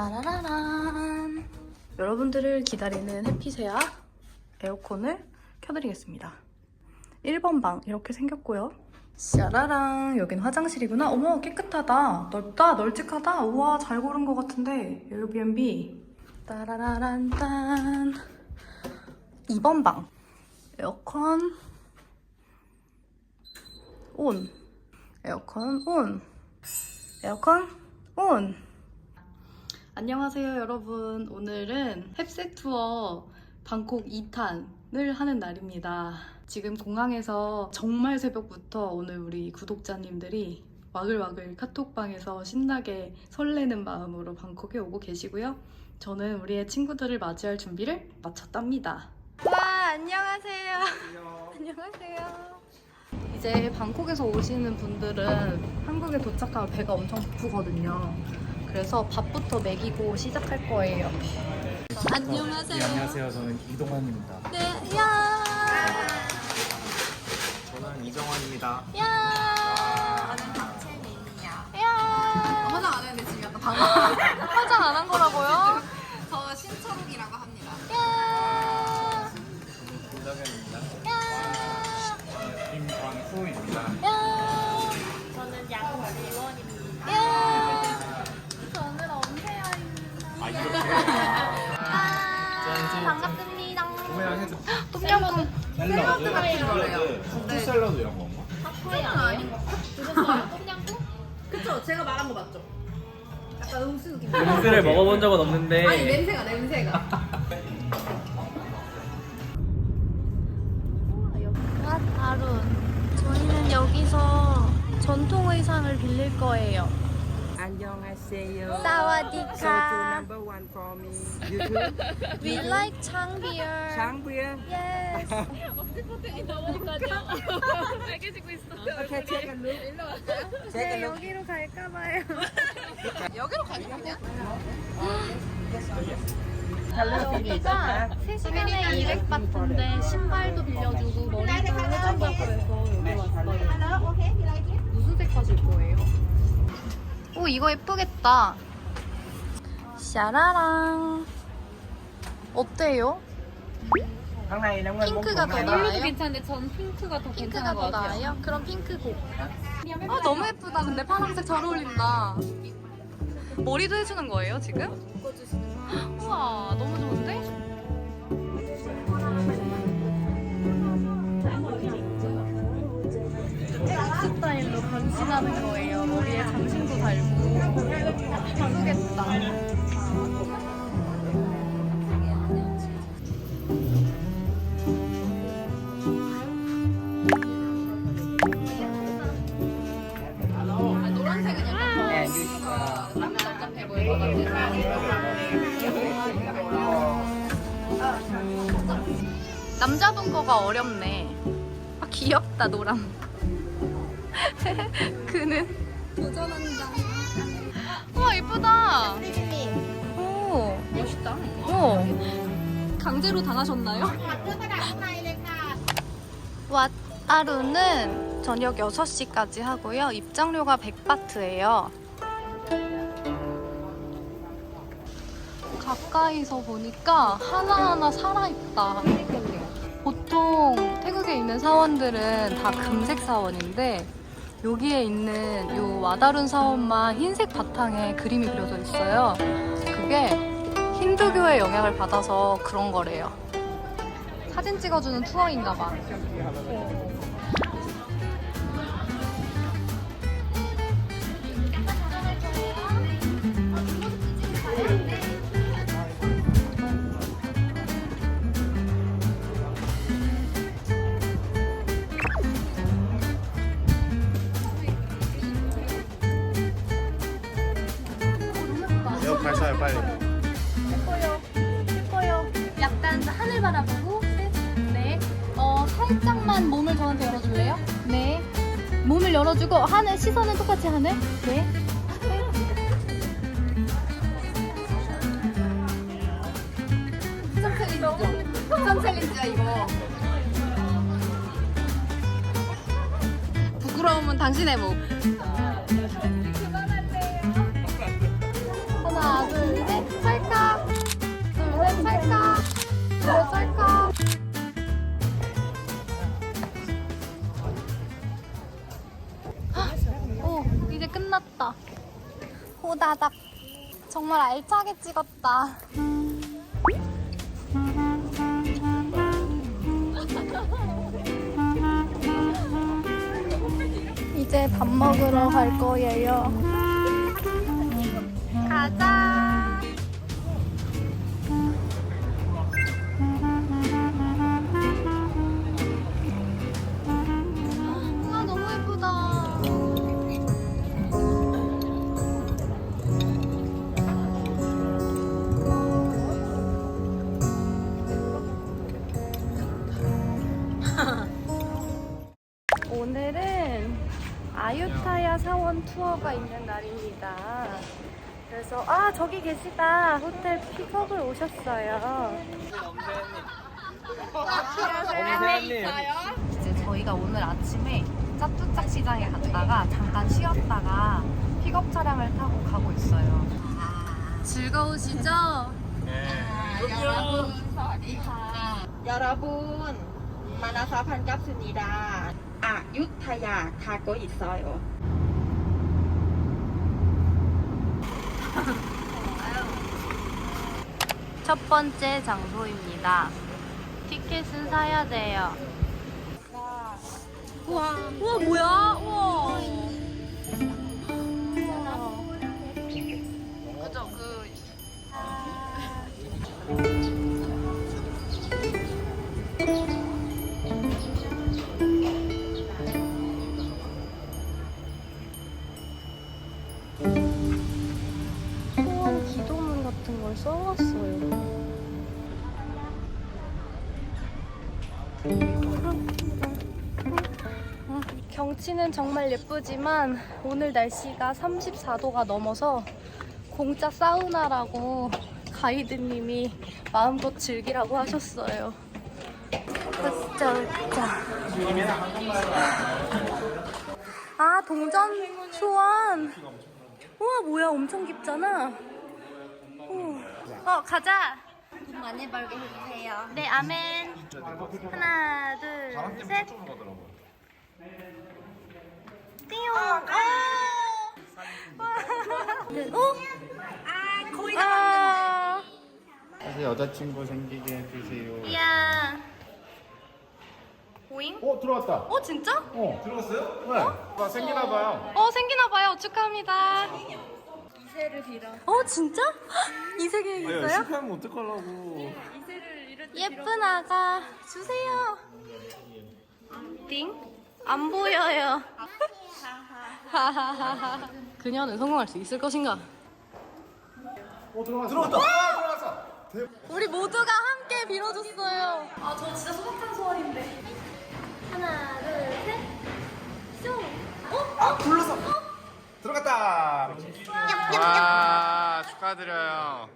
따라라란. 여러분들을 기다리는 햇빛에야 에어컨을 켜드리겠습니다. 1번 방 이렇게 생겼고요. 샤라랑 여긴 화장실이구나. 어머 깨끗하다. 넓다 널찍하다. 우와 잘 고른 것 같은데 에어비앤비. 따라라란 딴. 2번 방 에어컨 온. 에어컨 온. 에어컨 온. 안녕하세요, 여러분. 오늘은 햅셋 투어 방콕 2탄을 하는 날입니다. 지금 공항에서 정말 새벽부터 오늘 우리 구독자님들이 와글와글 카톡방에서 신나게 설레는 마음으로 방콕에 오고 계시고요. 저는 우리의 친구들을 맞이할 준비를 마쳤답니다. 와, 안녕하세요. 안녕하세요. 이제 방콕에서 오시는 분들은 한국에 도착하면 배가 엄청 고프거든요. 그래서 밥부터 먹이고 시작할 거예요. 안녕하세요. 네, 안녕하세요. 저는 이동환입니다. 네, 야, 저는 이정환입니다. 야, 야. 화장 안 했는데 지금 약간 방금 화장 안 한 거라고요? 저 신철욱이라고 합니다. 야, 저는 김덕현입니다. 야, 샐러드 이런 건가? 파파야 아니고 드셨어요? 똠양꿍? 그쵸? 제가 말한 거 맞죠? 약간 음수 느낌. 를 먹어본 적은 없는데 아니 냄새가 냄새가. 왓 아룬. 저희는 여기서 전통 의상을 빌릴 거예요. 안녕하세요. 사와디카. So to number one for me. YouTube. We like Changbeer. Changbia. Yes. Okay, take a look. Take 네, a look. 여기로 갈까 봐요. 여기로 가냐? 여기가 3시간에 200 바트인데 신발도 빌려주고 머리도 해준다고 해서 여기 왔어요. 무슨 색 하실 거예요? 오 이거 예쁘겠다. 샤라랑. 어때요? 핑크가 더 나아요? 괜찮은데 전 핑크가 더 핑크가 괜찮은 더것 같아요. 나아요? 그럼 핑크고. 아 너무 예쁘다. 근데 파란색 잘 어울린다. 머리도 해주는 거예요 지금? 우와 너무 좋은데? 스타일로 변신하는 거예요. 머리에 장신도 달고. 예쁘겠다. 노란색은 약간 nè, như 더 남자답해 보일 것 같아서. 남자 분 거가 어렵네. 아, 귀엽다, 노랑. 그는? 도전한다. 우와, 이쁘다. 오, 멋있다. 오. 강제로 당하셨나요? 왓 아루는 저녁 6시까지 하고요. 입장료가 100바트예요. 가까이서 보니까 하나하나 살아있다. 보통 태국에 있는 사원들은 다 금색 사원인데 여기에 있는 요 와다룬 사원만 흰색 바탕에 그림이 그려져 있어요. 그게 힌두교의 영향을 받아서 그런 거래요. 사진 찍어주는 투어인가 봐. 몸을 저한테 열어줄래요? 네. 몸을 열어주고 하늘 시선은 똑같이 하늘. 네. 점 챌린지죠? 점 챌린지야 이거. 부끄러움은 당신의 목. 정말 알차게 찍었다. 이제 밥 먹으러 갈 거예요. 가자. 오늘은 아유타야 사원 투어가 있는 날입니다. 그래서 아 저기 계시다 호텔 픽업을 오셨어요. 엄세님. 이제 저희가 오늘 아침에 짜뚜짝 시장에 갔다가 잠깐 쉬었다가 픽업 차량을 타고 가고 있어요. 즐거우시죠? 여러분 만나서 반갑습니다. 아, 유타야 가고 있어요. 첫 번째 장소입니다. 티켓은 사야 돼요. 우와, 우와 뭐야? 우와. 경치는 정말 예쁘지만 오늘 날씨가 34도가 넘어서 공짜 사우나라고 가이드님이 마음껏 즐기라고 하셨어요. 자, 자. 아, 동전 소원. 우와, 뭐야, 엄청 깊잖아. 오. 어, 가자. 돈 많이 벌게 해주세요. 네, 아멘. 하나, 둘, 셋. 띠용. 아! 어? 아, 거의 다 왔는데. 다시 여자친구 생기게 해주세요. 이야. 오잉? 어 들어왔다. 어, 진짜? 어 들어갔어요? 네. 나 생기나 봐요. 어, 생기나 봐요. 축하합니다. 이세를 빌어. 어, 진짜? 이 세 계획 있어요? 실패하면 어떡하려고. 예쁜 아가 주세요. 띵? 안 보여요. 하하하하. 그녀는 성공할 수 있을 것인가? 어 들어갔어. 아, 들어갔어. 우리 모두가 함께 빌어줬어요. 아, 저 진짜 소박한 소원인데. 하나, 둘, 셋. 뿅. 어? 아 불렀어. 들어갔다. 와 축하드려요.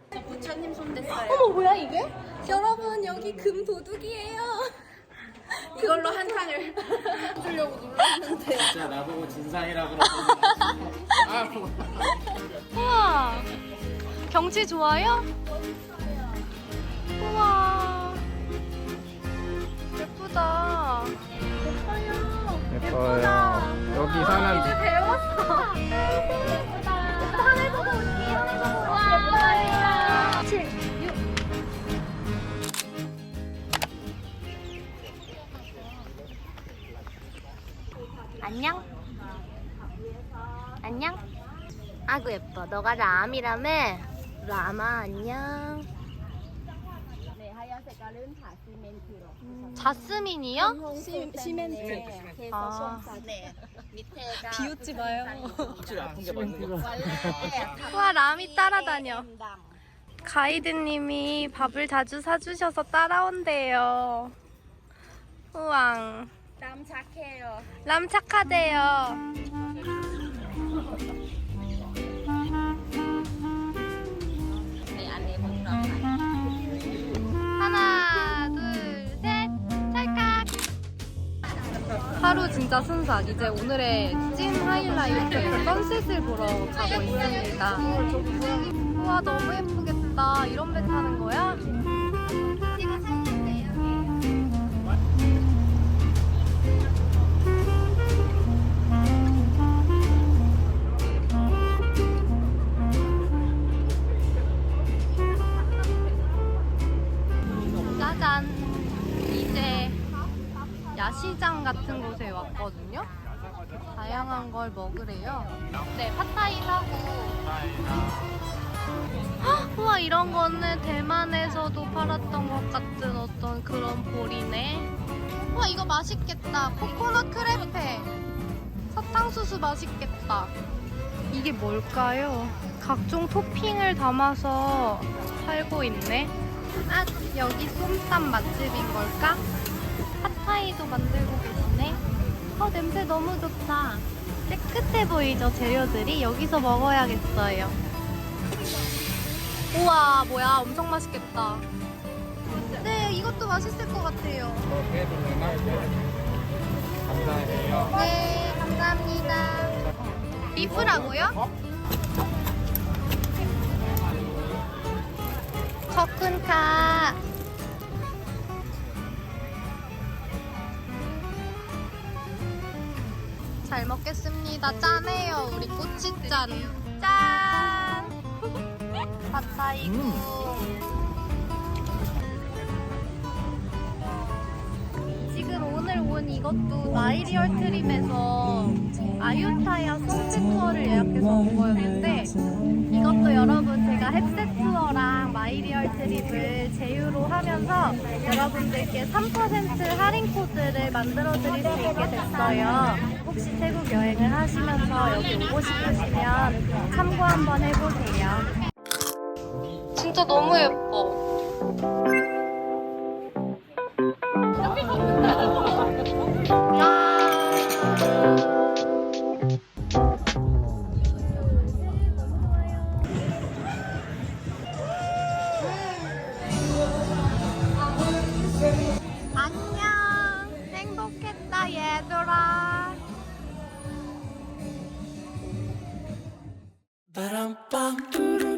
어머, 뭐야, 이게? 여러분, 여기 금 도둑이에요. 이걸로 한 상을 진짜 나보고 진상이라 그러고. 우와. 경치 좋아요? 우와. 예쁘다. 예뻐요. 예쁘다. 여기 아, 사는 이제 배웠어. 예쁘다. 하늘 보고 올게요. 하늘 보고 올게요. 7, 6. 안녕. 안녕. 아구 예뻐. 너가 람이라며? 라마 안녕. 가른 자스민트로. 자스민이요? 시멘트. 아, 네. 밑에가 비웃지 마요. 확실히 아픈 게 맞는 거. 원래 와, 람이 따라다녀. 가이드님이 밥을 자주 사주셔서 따라온대요. 우왕. 땀 착해요. 람 착하대요. 안에 하나, 하루 진짜 순삭. 이제 오늘의 찐 하이라이트 선셋을 보러 가고 있습니다. 우와 너무 예쁘겠다. 이런 배 타는 거야? 짜잔. 야시장 같은 곳에 왔거든요. 다양한 걸 먹으래요. 네, 팟타이 사고. 헉, 우와, 이런 거는 대만에서도 팔았던 것 같은 어떤 그런 볼이네. 와, 이거 맛있겠다. 코코넛 크레페. 사탕수수 맛있겠다. 이게 뭘까요? 각종 토핑을 담아서 팔고 있네. 아, 여기 쏨땀 맛집인 걸까? 핫타이도 만들고 계시네. 어, 냄새 너무 좋다. 깨끗해 보이죠, 재료들이? 여기서 먹어야겠어요. 우와, 뭐야, 엄청 맛있겠다. 네, 이것도 맛있을 것 같아요. 네, 감사합니다. 비프라고요? 커큰카. 다. 짠해요, 우리 꼬치 짠. 짠! 팟타이고. 지금 오늘 온 이것도 마이리얼 트림에서 아유타야 성지 투어를 예약해서 온 거였는데 이것도 여러분 제가 햇셋 투어랑 마이리얼 트립을 제휴로 하면서 여러분들께 3% 할인 코드를 만들어 드릴 수 있게 됐어요. 혹시 태국 여행을 하시면서 여기 오고 싶으시면 참고 한번 해보세요. 진짜 너무 예뻐. 안녕. 행복했다, 얘들아. bum.